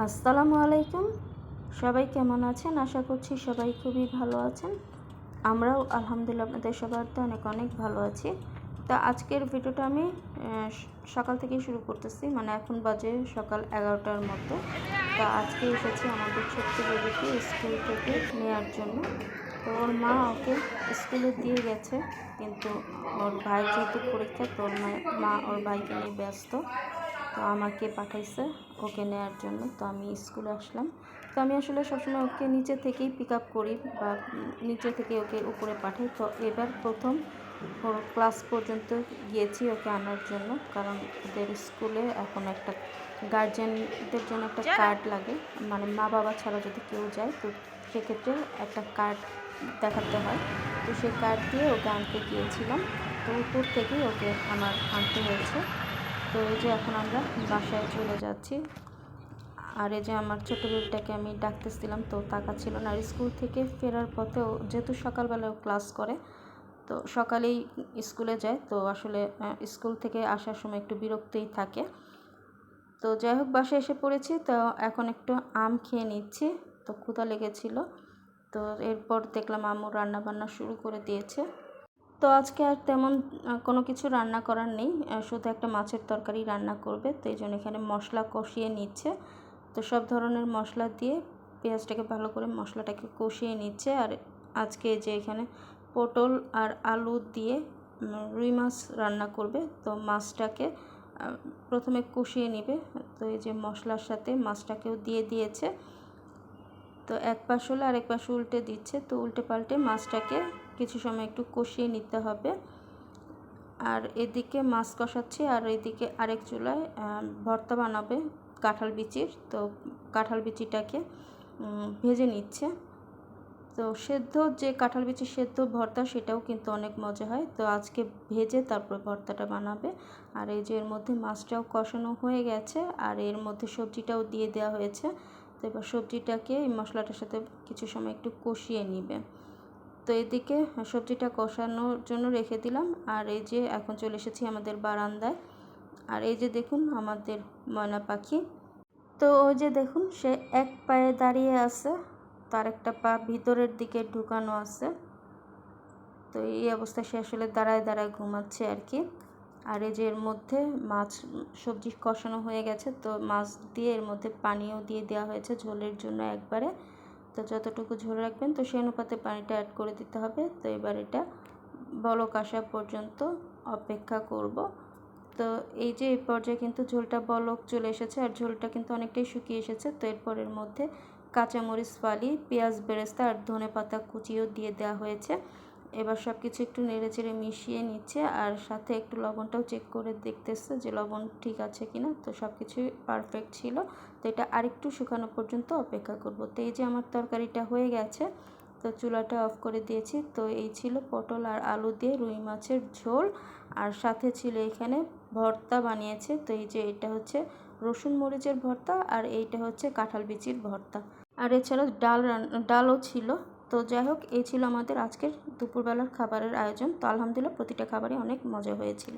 আসসালামু আলাইকুম। সবাই কেমন আছেন? আশা করছি সবাই খুবই ভালো আছেন। আমরাও আলহামদুলিল্লাহ আপনাদের সবার তো অনেক অনেক ভালো আছি। তা আজকের ভিডিওটা আমি সকাল থেকেই শুরু করতেছি। মানে এখন বাজে সকাল এগারোটার মতো। তা আজকে এসেছি আমাদের ছোট্ট বেবিকে স্কুল থেকে নেওয়ার জন্য। তো ওর মা ওকে স্কুলে দিয়ে গেছে। কিন্তু ওর ভাই যেহেতু পরীক্ষা, তো ওর মা- মা ওর ভাইকে নিয়ে ব্যস্ত। তো আমাকে পাঠাইছে ওকে নেওয়ার জন্য। তো আমি স্কুলে আসলাম। তো আমি আসলে সবসময় ওকে নিচে থেকেই পিক আপ করি বা নিচে থেকে ওকে উপরে পাঠাই। তো এবার প্রথম ওর ক্লাস পর্যন্ত গিয়েছি ওকে আনার জন্য। কারণ ওদের স্কুলে এখন একটা গার্জেনদের জন্য একটা কার্ড লাগে। মানে মা বাবা ছাড়া যদি কেউ যায় তো সেক্ষেত্রে একটা কার্ড দেখাতে হয়। তো সেই কার্ড দিয়ে ওকে আনতে গিয়েছিলাম। তো উপর থেকেই ওকে আমার আনতে হয়েছে। তো এই যে এখন আমরা বাসায় চলে যাচ্ছি। আর এই যে আমার ছোটো বেবিটাকে আমি ডাকতেছিলাম, তো তাকাচ্ছিল না। আর স্কুল থেকে ফেরার পথেও যেহেতু সকালবেলাও ক্লাস করে, তো সকালেই স্কুলে যায়। তো আসলে স্কুল থেকে আসার সময় একটু বিরক্তই থাকে। তো যাই হোক, বাসায় এসে পড়েছি। তো এখন একটু আম খেয়ে নিচ্ছি। তো ক্ষুধা লেগেছিল। তো এরপর দেখলাম আম্মু রান্না বান্না শুরু করে দিয়েছে। তো আজকে আর তেমন কোনো কিছু রান্না করার নেই। শুধু একটা মাছের তরকারি রান্না করবে, তো এই জন্য এখানে মশলা কষিয়ে নিচ্ছে। তো সব ধরনের মশলা দিয়ে পেঁয়াজটাকে ভালো করে মশলাটাকে কষিয়ে নিচ্ছে। আর আজকে যে এখানে পটল আর আলু দিয়ে রুই মাছ রান্না করবে, তো মাছটাকে প্রথমে কষিয়ে নেবে। তো এই যে মশলার সাথে মাছটাকেও দিয়ে দিয়েছে। তো এক পাশ হলে আরেক পাশ উল্টে দিচ্ছে। তো উল্টে পাল্টে মাছটাকে কিছু সময় একটু কষিয়ে নিতে হবে। আর এদিকে মাছ কষাচ্ছি আর এদিকে আরেক চুলায় ভর্তা বানাবে কাঁঠাল বিচির। তো কাঁঠাল বিচিটাকে ভেজে নিচ্ছে। তো সেদ্ধ যে কাঁঠাল বিচি সেদ্ধ ভর্তা সেটাও কিন্তু অনেক মজা হয়। তো আজকে ভেজে তারপর ভর্তাটা বানাবে। আর এই যে এর মধ্যে মাছটাও কষানো হয়ে গেছে। আর এর মধ্যে সবজিটাও দিয়ে দেওয়া হয়েছে। তো এবার সবজিটাকে এই মশলাটার সাথে কিছু সময় একটু কষিয়ে নিবে। তো এদিকে সবজিটা কষানোর জন্য রেখে দিলাম। আর এই যে এখন চলে এসেছি আমাদের বারান্দায়। আর এই যে দেখুন আমাদের ময়না পাখি। তো ওই যে দেখুন, সে এক পায়ে দাঁড়িয়ে আছে। তার একটা পা ভিতরের দিকে ঢুকানো আছে। তো এই অবস্থায় সে আসলে দাঁড়ায় দাঁড়ায় ঘুমাচ্ছে আর কি। আর এই যে এর মধ্যে মাছ, সবজি কষানো হয়ে গেছে, তো মাছ দিয়ে এর মধ্যে পানিও দিয়ে দেওয়া হয়েছে ঝোলের জন্য একবারে। তো যতটুকু ঝোল রাখবেন, তো সেই অনুপাতে পানিটা অ্যাড করে দিতে হবে। তো এবার এটা বলক আসা পর্যন্ত অপেক্ষা করব। তো এই যে এই পর্যায়ে কিন্তু ঝোলটা বলক চলে এসেছে, আর ঝোলটা কিন্তু অনেকটাই শুকিয়ে এসেছে। তো এরপরের মধ্যে কাঁচামরিচ ফালি, পেঁয়াজ বেরেস্তা, আর ধনে পাতা কুচিও দিয়ে দেওয়া হয়েছে। এবার সব কিছু একটু নেড়ে চেড়ে মিশিয়ে নিচ্ছে আর সাথে একটু লবণটাও চেক করে দেখতেছে যে লবণ ঠিক আছে কিনা। তো সব কিছুই পারফেক্ট ছিল। তো এটা আরেকটু শুকানো পর্যন্ত অপেক্ষা করব। তো এই যে আমার তরকারিটা হয়ে গেছে, তো চুলাটা অফ করে দিয়েছি। তো এই ছিল পটল আর আলু দিয়ে রুই মাছের ঝোল। আর সাথে ছিল এখানে ভর্তা বানিয়েছে। তো এই যে এটা হচ্ছে রসুন মরিচের ভর্তা আর এইটা হচ্ছে কাঁঠাল বিচির ভর্তা। আর এছাড়াও ডাল ডালও ছিল। তো যাই হোক, এই ছিল আমাদের আজকের দুপুরবেলার খাবারের আয়োজন। তো আলহামদুলিল্লাহ, প্রতিটা খাবারই অনেক মজা হয়েছিল।